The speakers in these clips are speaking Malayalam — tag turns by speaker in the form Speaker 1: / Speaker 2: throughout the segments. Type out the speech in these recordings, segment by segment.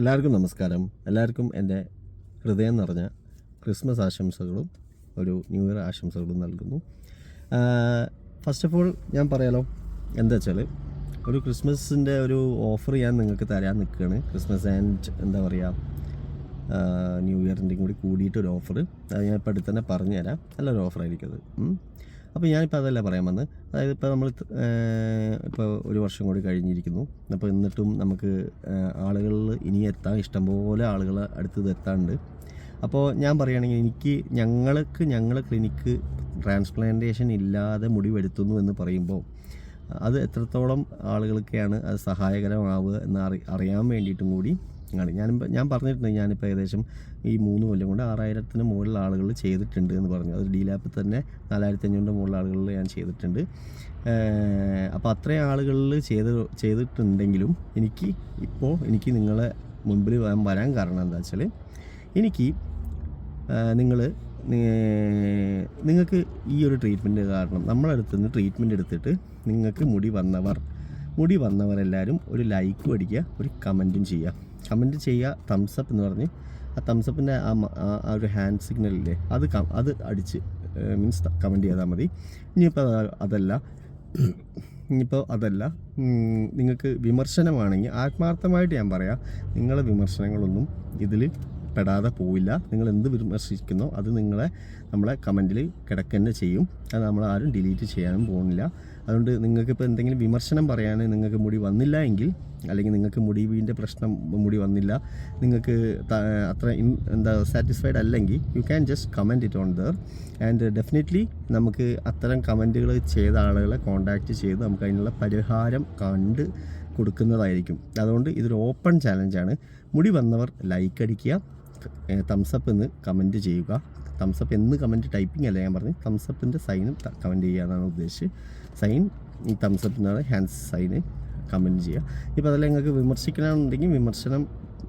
Speaker 1: എല്ലാവർക്കും നമസ്കാരം. എല്ലാവർക്കും എന്റെ ഹൃദയം നിറഞ്ഞ ക്രിസ്മസ് ആശംസകളും ഒരു ന്യൂ ഇയർ ആശംസകളും നൽകുന്നു. ഫസ്റ്റ് ഓഫ് ഓൾ ഞാൻ പറയാലോ എന്താ വെച്ചാൽ ഒരു ക്രിസ്മസിന്റെ ഒരു ഓഫർ ഞാൻ നിങ്ങൾക്ക് തരാൻ നിൽക്കുകയാണ്. ക്രിസ്മസ് ആൻഡ് എന്താ പറയുക ന്യൂ ഇയറിന്റെയും കൂടി കൂടിയിട്ടൊരു ഓഫർ അത് ഞാൻ ഇപ്പോൾ അടുത്ത് തന്നെ പറഞ്ഞു തരാം നല്ലൊരു ഓഫറായിരിക്കും അത്. അപ്പോൾ ഞാനിപ്പോൾ അതല്ല പറയാൻ വന്നത് അതായത് ഇപ്പോൾ നമ്മൾ ഇപ്പോൾ ഒരു വർഷം കൂടി കഴിഞ്ഞിരിക്കുന്നു. അപ്പോൾ എന്നിട്ടും നമുക്ക് ആളുകളിൽ ഇനി എത്താൻ ഇഷ്ടംപോലെ ആളുകൾ അടുത്തത് എത്താണ്ട് അപ്പോൾ ഞാൻ പറയുകയാണെങ്കിൽ എനിക്ക് ഞങ്ങൾക്ക് ഞങ്ങളെ ക്ലിനിക്ക് ട്രാൻസ്പ്ലാന്റേഷൻ ഇല്ലാതെ മുടിവെടുത്തുന്നു എന്ന് പറയുമ്പോൾ അത് എത്രത്തോളം ആളുകൾക്കാണ് അത് സഹായകരമാവുക എന്ന് അറി അറിയാൻ വേണ്ടിയിട്ടും കൂടി ആണ് ഞാൻ ഞാൻ പറഞ്ഞിട്ടുണ്ട് ഞാനിപ്പോൾ ഏകദേശം ഈ മൂന്ന് കൊല്ലം കൊണ്ട് ആറായിരത്തിന് മുകളിൽ ആളുകൾ ചെയ്തിട്ടുണ്ട് എന്ന് പറഞ്ഞു. അത് ഡി ലാപ്പിൽ തന്നെ നാലായിരത്തി അഞ്ഞൂറിന്റെ മുകളിൽ ആളുകളിൽ ഞാൻ ചെയ്തിട്ടുണ്ട്. അപ്പോൾ അത്രയും ആളുകളിൽ ചെയ്ത് ചെയ്തിട്ടുണ്ടെങ്കിലും എനിക്ക് ഇപ്പോൾ എനിക്ക് നിങ്ങളെ മുമ്പിൽ വരാൻ കാരണം എന്താ വെച്ചാൽ എനിക്ക് നിങ്ങൾ നിങ്ങൾക്ക് ഈ ഒരു ട്രീറ്റ്മെന്റ് കാരണം നമ്മളടുത്ത് നിന്ന് ട്രീറ്റ്മെന്റ് എടുത്തിട്ട് നിങ്ങൾക്ക് മുടി വന്നവർ മുടി വന്നവരെല്ലാവരും ഒരു ലൈക്കും അടിക്കുക ഒരു കമന്റും ചെയ്യുക. കമന്റ് ചെയ്യുക തംസപ്പ് എന്ന് പറഞ്ഞ്. ആ തംസപ്പിന്റെ ആ ആ ഒരു ഹാൻഡ് സിഗ്നലില്ലേ അത് അത് അടിച്ച് മീൻസ് കമന്റ് ചെയ്താൽ മതി. ഇനിയിപ്പോൾ അത് അതല്ല. ഇനിയിപ്പോൾ അതല്ല. നിങ്ങൾക്ക് വിമർശനമാണെങ്കിൽ ആത്മാർത്ഥമായിട്ട് ഞാൻ പറയാം. നിങ്ങളുടെ വിമർശനങ്ങളൊന്നും ഇതിൽ പെടാതെ പോവില്ല. നിങ്ങൾ എന്ത് വിമർശിക്കുന്നോ അത് നിങ്ങളെ നമ്മളെ കമന്റിൽ കിടക്കന്നെ ചെയ്യും. അത് നമ്മൾ ആരും ഡിലീറ്റ് ചെയ്യാനും പോകുന്നില്ല. അതുകൊണ്ട് നിങ്ങൾക്കിപ്പോൾ എന്തെങ്കിലും വിമർശനം പറയാൻ നിങ്ങൾക്ക് മുടി വന്നില്ല എങ്കിൽ അല്ലെങ്കിൽ നിങ്ങൾക്ക് മുടി വീടിന്റെ പ്രശ്നം മുടി വന്നില്ല നിങ്ങൾക്ക് അത്ര എന്താ സാറ്റിസ്ഫൈഡ് അല്ലെങ്കിൽ you can just comment it on there and definitely നമുക്ക് അത്തരം കമന്റുകൾ ചെയ്ത ആളുകളെ കോൺടാക്റ്റ് ചെയ്ത് നമുക്ക് അതിനുള്ള പരിഹാരം കണ്ട് കൊടുക്കുന്നതായിരിക്കും. അതുകൊണ്ട് ഇതൊരു ഓപ്പൺ ചാലഞ്ചാണ് മുടി വന്നവർ ലൈക്ക് അടിക്കുക. തംസപ്പ് എന്ന് കമന്റ് ചെയ്യുക. തംസപ്പ് എന്ന് കമന്റ് ടൈപ്പിംഗ് അല്ല ഞാൻ പറഞ്ഞു. തംസപ്പിന്റെ സൈനും കമന്റ് ചെയ്യുക എന്നാണ് ഉദ്ദേശിച്ച് സൈൻ ഈ തംസപ്പ് എന്നാണ് ഹാൻഡ്സ് സൈന് കമന്റ് ചെയ്യുക. ഇപ്പോൾ അതിൽ നിങ്ങൾക്ക് വിമർശിക്കണമെന്നുണ്ടെങ്കിൽ വിമർശനം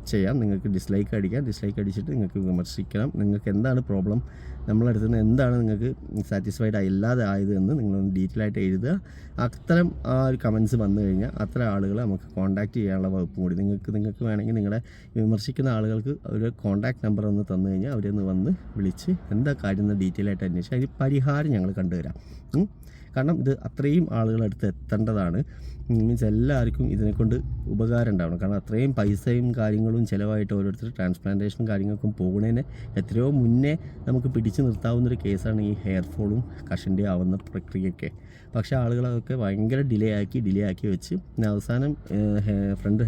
Speaker 1: ചെയ്യാം. നിങ്ങൾക്ക് ഡിസ്ലൈക്ക് അടിക്കാം. ഡിസ്ലൈക്ക് അടിച്ചിട്ട് നിങ്ങൾക്ക് വിമർശിക്കണം. നിങ്ങൾക്ക് എന്താണ് പ്രോബ്ലം നമ്മളടുത്ത് നിന്ന് എന്താണ് നിങ്ങൾക്ക് സാറ്റിസ്ഫൈഡ് ഇല്ലാതെ ആയത് എന്ന് നിങ്ങളൊന്ന് ഡീറ്റെയിൽ ആയിട്ട് എഴുതുക. അത്തരം ആ ഒരു കമൻസ് വന്നു കഴിഞ്ഞാൽ അത്ര ആളുകളെ നമുക്ക് കോൺടാക്റ്റ് ചെയ്യാനുള്ള വകുപ്പും കൂടി നിങ്ങൾക്ക് നിങ്ങൾക്ക് വേണമെങ്കിൽ നിങ്ങളുടെ വിമർശിക്കുന്ന ആളുകൾക്ക് ഒരു കോൺടാക്ട് നമ്പർ ഒന്ന് തന്നു കഴിഞ്ഞാൽ അവരൊന്ന് വന്ന് വിളിച്ച് എന്താ കാര്യം എന്ന് ഡീറ്റെയിൽ ആയിട്ട് അന്വേഷിച്ച് അതിന് പരിഹാരം ഞങ്ങൾ കണ്ടുതരാം. ഉം. കാരണം ഇത് അത്രയും ആളുകളടുത്ത് എത്തേണ്ടതാണ്. മീൻസ് എല്ലാവർക്കും ഇതിനെക്കൊണ്ട് ഉപകാരം ഉണ്ടാവണം. കാരണം അത്രയും പൈസയും കാര്യങ്ങളും ചിലവായിട്ട് ഓരോരുത്തർ ട്രാൻസ്പ്ലാന്റേഷനും കാര്യങ്ങൾക്കും പോകുന്നതിന് എത്രയോ മുന്നേ നമുക്ക് പിടിച്ചു നിർത്താവുന്നൊരു കേസാണ് ഈ ഹെയർ ഫോളും കഷന്റെ ആവുന്ന പ്രക്രിയയൊക്കെ. പക്ഷേ ആളുകൾ അതൊക്കെ ഭയങ്കര ഡിലേ ആക്കി ഡിലേ ആക്കി വെച്ച് അവസാനം ഫ്രണ്ട്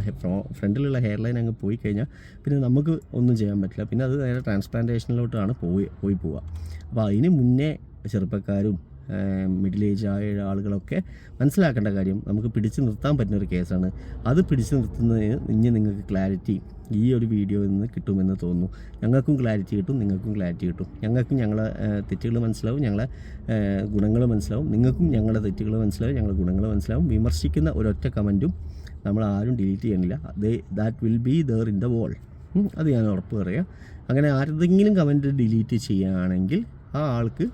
Speaker 1: ഫ്രണ്ടിലുള്ള ഹെയർ ലൈൻ അങ്ങ് പോയി കഴിഞ്ഞാൽ പിന്നെ നമുക്ക് ഒന്നും ചെയ്യാൻ പറ്റില്ല. പിന്നെ അത് നേരെ ട്രാൻസ്പ്ലാന്റേഷനിലോട്ടാണ് പോയി പോയി പോവുക. അപ്പോൾ അതിന് മുന്നേ ചെറുപ്പക്കാരും മിഡിൽ ഏജ് ആയ ആളുകളൊക്കെ മനസ്സിലാക്കേണ്ട കാര്യം നമുക്ക് പിടിച്ചു നിർത്താൻ പറ്റുന്ന ഒരു കേസാണ്. അത് പിടിച്ചു നിർത്തുന്നതിന് ഇനി നിങ്ങൾക്ക് ക്ലാരിറ്റി ഈ ഒരു വീഡിയോയിൽ നിന്ന് കിട്ടുമെന്ന് തോന്നുന്നു. ഞങ്ങൾക്കും ക്ലാരിറ്റി കിട്ടും നിങ്ങൾക്കും ക്ലാരിറ്റി കിട്ടും. ഞങ്ങൾക്കും ഞങ്ങളെ തെറ്റുകൾ മനസ്സിലാവും ഞങ്ങളെ ഗുണങ്ങൾ മനസ്സിലാവും നിങ്ങൾക്കും ഞങ്ങളുടെ തെറ്റുകൾ മനസ്സിലാവും ഞങ്ങളുടെ ഗുണങ്ങൾ മനസ്സിലാവും. വിമർശിക്കുന്ന ഒരൊറ്റ കമന്റും നമ്മൾ ആരും ഡിലീറ്റ് ചെയ്യണില്ല that will be there in the whole അത് ഞാൻ ഉറപ്പ് പറയാം. അങ്ങനെ ആരെങ്കിലും കമന്റ് ഡിലീറ്റ് ചെയ്യുകയാണെങ്കിൽ ആ ആൾക്ക്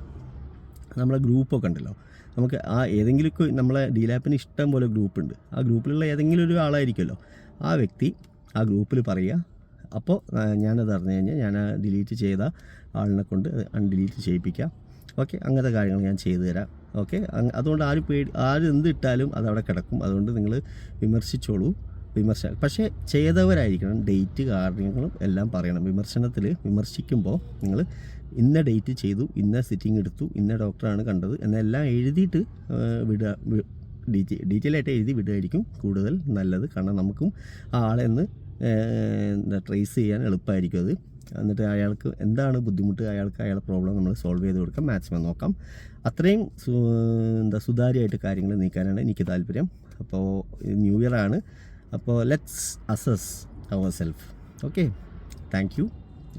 Speaker 1: നമ്മളെ ഗ്രൂപ്പൊക്കെ ഉണ്ടല്ലോ. നമുക്ക് ആ ഏതെങ്കിലും നമ്മളെ ഡീലാപ്പിന് ഇഷ്ടം പോലെ ഗ്രൂപ്പ് ഉണ്ട് ആ ഗ്രൂപ്പിലുള്ള ഏതെങ്കിലും ഒരു ആളായിരിക്കുമല്ലോ. ആ വ്യക്തി ആ ഗ്രൂപ്പിൽ പറയുക. അപ്പോൾ ഞാനത് അറിഞ്ഞു കഴിഞ്ഞാൽ ഞാൻ ഡിലീറ്റ് ചെയ്ത ആളിനെ കൊണ്ട് അൺഡിലീറ്റ് ചെയ്യിപ്പിക്കാം. ഓക്കെ അങ്ങനത്തെ കാര്യങ്ങൾ ഞാൻ ചെയ്തു തരാം. ഓക്കെ അതുകൊണ്ട് ആര് പേടി ആര് എന്ത് ഇട്ടാലും അതവിടെ കിടക്കും. അതുകൊണ്ട് നിങ്ങൾ വിമർശിച്ചോളൂ. വിമർശ പക്ഷേ ചെയ്തവരായിരിക്കണം. ഡേറ്റ് കാര്യങ്ങളും എല്ലാം പറയണം. വിമർശനത്തിൽ വിമർശിക്കുമ്പോൾ നിങ്ങൾ ഇന്ന ഡേറ്റ് ചെയ്തു ഇന്ന സിറ്റിംഗ് എടുത്തു ഇന്ന ഡോക്ടറാണ് കണ്ടത് എന്നെല്ലാം എഴുതിയിട്ട് വിടുക ഡീറ്റെയിൽ ഡീറ്റെയിൽ ആയിട്ട് എഴുതി വിടുകയായിരിക്കും കൂടുതൽ നല്ലത്. കാരണം നമുക്കും ആ ആളെ ഒന്ന് എന്താ ട്രേസ് ചെയ്യാൻ എളുപ്പമായിരിക്കും അത്. എന്നിട്ട് അയാൾക്ക് എന്താണ് ബുദ്ധിമുട്ട്? അയാൾക്ക് അയാളുടെ പ്രോബ്ലം നമ്മൾ സോൾവ് ചെയ്ത് കൊടുക്കാം. മാക്സിമം നോക്കാം. അത്രയും എന്താ സുതാര്യമായിട്ട് കാര്യങ്ങൾ നീക്കാനാണ് എനിക്ക് താല്പര്യം. അപ്പോൾ ന്യൂ ഇയർ ആണ് അപ്പോൾ let's assess our self okay thank you.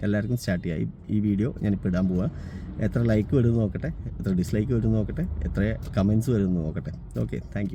Speaker 1: എല്ലാവർക്കും സ്റ്റാർട്ട് ചെയ്യാം. ഈ- വീഡിയോ ഞാനിപ്പോൾ ഇടാൻ പോവാം. എത്ര ലൈക്ക് വരുമെന്ന് നോക്കട്ടെ എത്ര ഡിസ്ലൈക്ക് വരുമെന്ന് നോക്കട്ടെ എത്ര കമൻസ് വരുമെന്ന് നോക്കട്ടെ. Okay thank